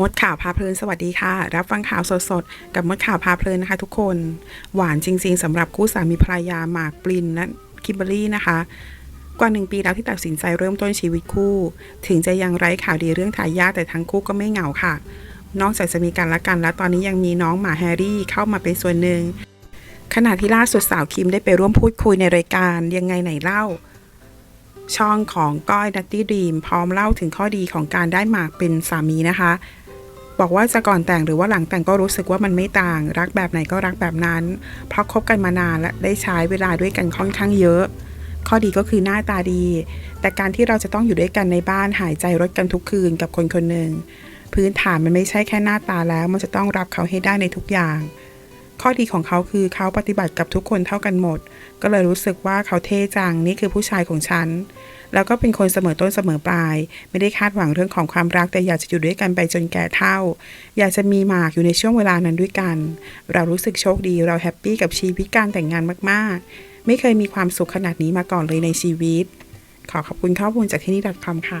มดข่าวพาเพลินสวัสดีค่ะ รับฟังข่าวสดๆ กับมดข่าวพาเพลินนะคะ ทุกคน หวานจริง ๆสำหรับคู่สามีภรรยาหมากปรินและคิมเบอรรี่นะคะ กว่าหนึ่งปีแล้วที่ตัดสินใจเริ่มต้นชีวิตคู่ ถึงจะยังไร้ข่าวดีเรื่องทายาทแต่ทั้งคู่ก็ไม่เหงาค่ะ นอกจากจะมีกันและกันแล้วตอนนี้ยังมีน้องหมาแฮร์รี่เข้ามาเป็นส่วนหนึ่งขณะที่ล่าสุดสาวคิมได้ไปร่วมพูดคุยในรายการยังไงไหนเล่าช่องของก้อยดัตตี้ดีมพร้อมเล่าถึงข้อดีของการได้หมากเป็นสามีนะคะ บอกว่าจะก่อนแต่งหรือว่าหลังแต่งก็รู้สึกว่ามันไม่ต่าง รักแบบไหนก็รักแบบนั้น เพราะคบกันมานานและได้ใช้เวลาด้วยกันค่อนข้างเยอะ ข้อดีก็คือหน้าตาดี แต่การที่เราจะต้องอยู่ด้วยกันในบ้านหายใจรถกันทุกคืนกับคนคนหนึ่งพื้นฐานมันไม่ใช่แค่หน้าตาแล้ว มันจะต้องรับเขาให้ได้ในทุกอย่าง ข้อดีของเขาคือเขาปฏิบัติกับทุกคนเท่ากันหมด ก็เลยรู้สึกว่าเขาเท่จังนี่คือผู้ชายของฉัน แล้วก็เป็นคนเสมอต้นเสมอปลาย ไม่ได้คาดหวังเรื่องของความรักแต่อยากจะอยู่ด้วยกันไปจนแก่เฒ่า อยากจะมีหมากอยู่ในช่วงเวลานั้นด้วยกัน เรารู้สึกโชคดีเราแฮปปี้กับชีวิตการแต่งงานมากๆ ไม่เคยมีความสุขขนาดนี้มาก่อนเลยในชีวิต ขอขอบคุณข้อมูลจากที่นี่ .com ค่ะ